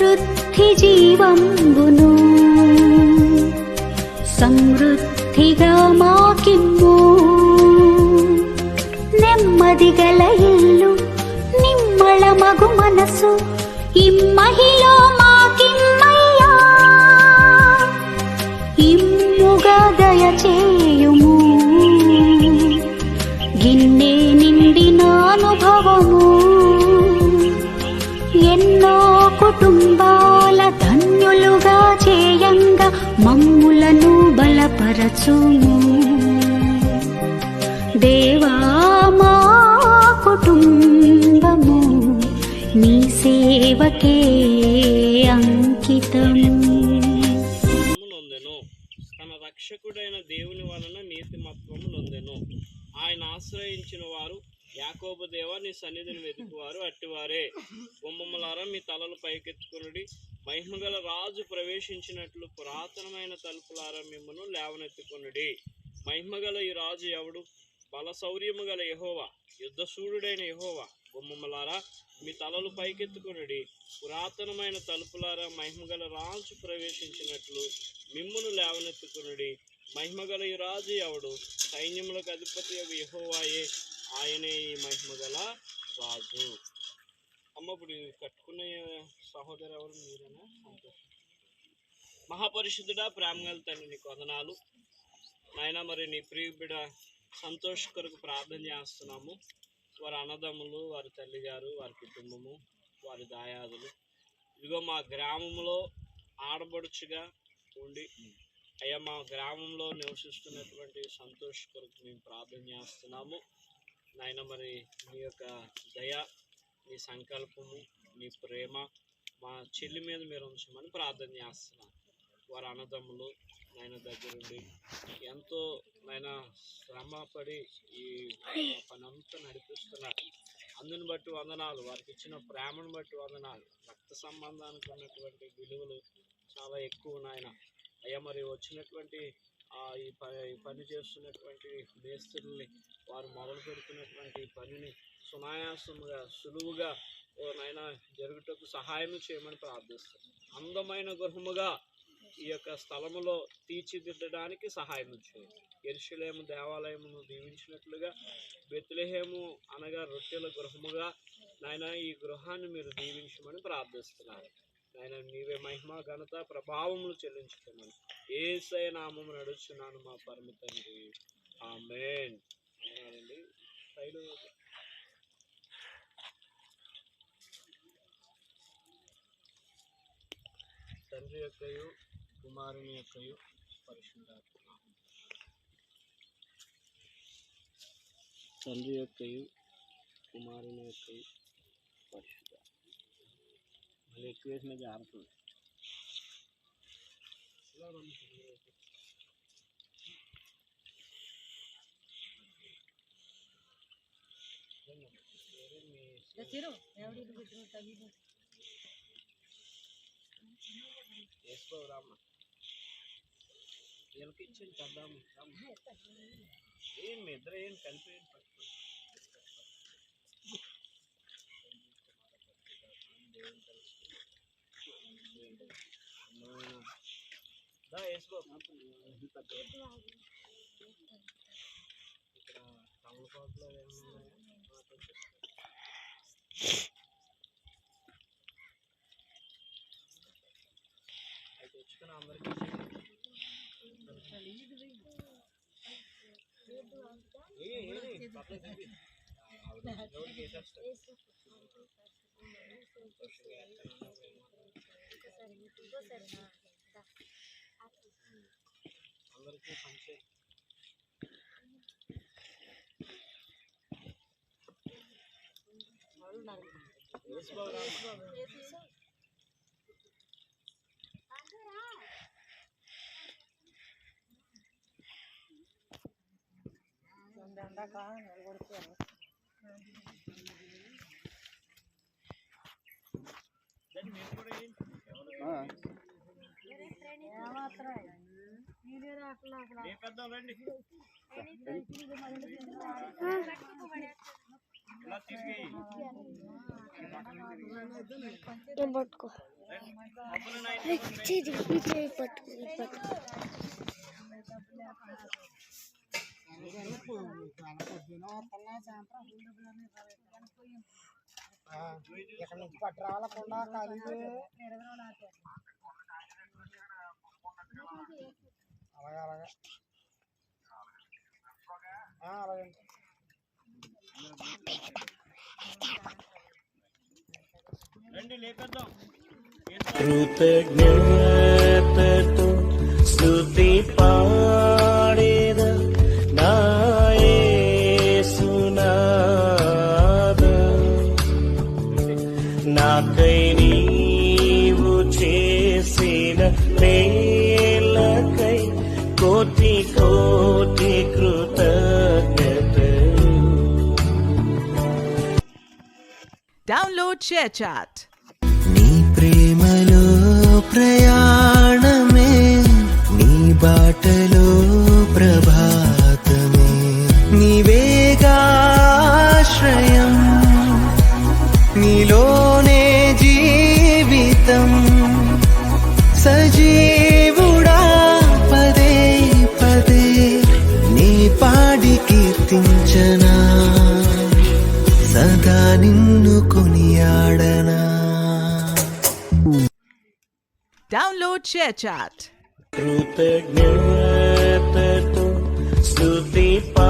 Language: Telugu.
సమృద్ధి జీవంబును సమృద్ధిగా మాకిమ్ము నెమ్మది గల ఇల్లు నిమ్మళ మగు మనసు ఇమ్మహిలో మా బలపరచుము దేవా మా కుటుంబము నీ సేవకే అంకితము. నొందెను. తన రక్షకుడైన దేవుని వలన నీతిమత్వము నొందెను. ఆయన ఆశ్రయించిన వారు యాకోబు దేవ నీ సన్నిధిని వెతుకువారు అట్టివారే. గుమ్మములారా మీ తలలు పైకెత్తుకునుడి. మహిమగల రాజు ప్రవేశించినట్లు పురాతనమైన తలుపులారా మిమ్మను లేవనెత్తుకొనుడి. మహిమగల ఈ రాజు ఎవడు? బల శౌర్యము గల యహోవా యుద్ధసూరుడైన యహోవా గుమ్మములారా మీ తలలు పైకెత్తుకునుడి. పురాతనమైన తలుపులారా మహిమగల రాజు ప్రవేశించినట్లు మిమ్మును లేవనెత్తుకొనుడి. మహిమగల ఈ రాజు ఎవడు? సైన్యములకు అధిపతి యహోవాయే ఆయనే ఈ మహిమగల రాజు. అమ్మ ఇప్పుడు కట్టుకునే సహోదరు ఎవరు మీరేనా? సంతోషం. మహాపరిశుద్ధుడా ప్రేమగల తండ్రి నీకు వందనాలు. నాయన మరి నీ ప్రియ సంతోష్ కొరకు ప్రార్థన చేస్తున్నాము. వారి అన్నదమ్ములు వారి తల్లిగారు వారి కుటుంబము వారి దాయాదులు. ఇదిగో మా గ్రామంలో ఆడబడుచుగా ఉండి అయ్యా మా గ్రామంలో నివసిస్తున్నటువంటి సంతోష్ కొరకు మేము ప్రార్థన చేస్తున్నాము. నాయన మరి నీ యొక్క దయ నీ సంకల్పము నీ ప్రేమ మా చెల్లి మీద మీరు ఉంచమని ప్రార్థన చేస్తున్నాను. వారి అన్నదమ్ములు నాయన దగ్గరుండి ఎంతో నాయన శ్రమ పడి ఈ పనంతా నడిపిస్తున్నారు. అందుని బట్టి వందనాలు. వారికి ఇచ్చిన ప్రేమను బట్టి వందనాలు. రక్త సంబంధానికి ఉన్నటువంటి విలువలు చాలా ఎక్కువ నాయన. అయ్యా మరి వచ్చినటువంటి ఈ పని ఈ పని చేస్తున్నటువంటి మేస్త్రుల్ని వారు మొదలు పెడుతున్నటువంటి పనిని సునాయాసముగా సులువుగా ఓ నాయన జరుగుటకు సహాయం చేయమని ప్రార్థిస్తాను అందమైన గృహముగా ఈ యొక్క స్థలములో తీర్చిదిద్దడానికి సహాయం చేయండి. ఎరుషులేము దేవాలయమును దీవించినట్లుగా బెత్లెహేము అనగా రొట్టెల గృహముగా నాయన ఈ గృహాన్ని మీరు దీవించమని ప్రార్థిస్తున్నారు. నాయన నీవే మహిమ ఘనత ప్రభావములు చెల్లించుకున్నాను ఏసై నామము నడుచున్నాను మా పరిమితండి ఆ ఆమెన్. అండి తండ్రి యొక్కయు కుమారుని యొక్కయు పరిశుద్ధాత్మ తండ్రి యొక్కయు కుమారుని యొక్కయు పరిశుద్ధ మళ్ళీ ఎక్కువ వేసిన జారుతుంది వేసుకో రామ్మ. వీళ్ళకి ఇచ్చింది చేద్దాము ఏం మీ ఇద్దరు ఏం కలిపి ఏం పట్టుకో. వేసుకో. ఇక్కడ తమలపాకులో ఏమన్నా అయితే తెచ్చుకుని అందరికీ ఏ ఏ అందరికీ పంచే దాన్ని మీరు కూడా ఏంటి ఏ పెద్ద రండి ఇలా తిరిగి పట్టుకో డబ్బులు నైన్ చేతి ఈ చేయి పట్టుకో ఈ పట్టుకో ఇక్కడ నుంచి పట్టు రావాలకుండా ఖాళీగా. అలాగే అలాగే. ఆ, అలాగే. రండి లేపేద్దాం. కృతజ్ఞతతో మేలకై కోటి కోటి కృతజ్ఞతలు Download ShareChat. నీ ప్రేమలో ప్రయాణమే నీ బాటలో ప్రభాతమే నిన్ను కొనియాడనా? డౌన్లోడ్ షేర్ చాట్ కృతజ్ఞతతో స్తుతి పా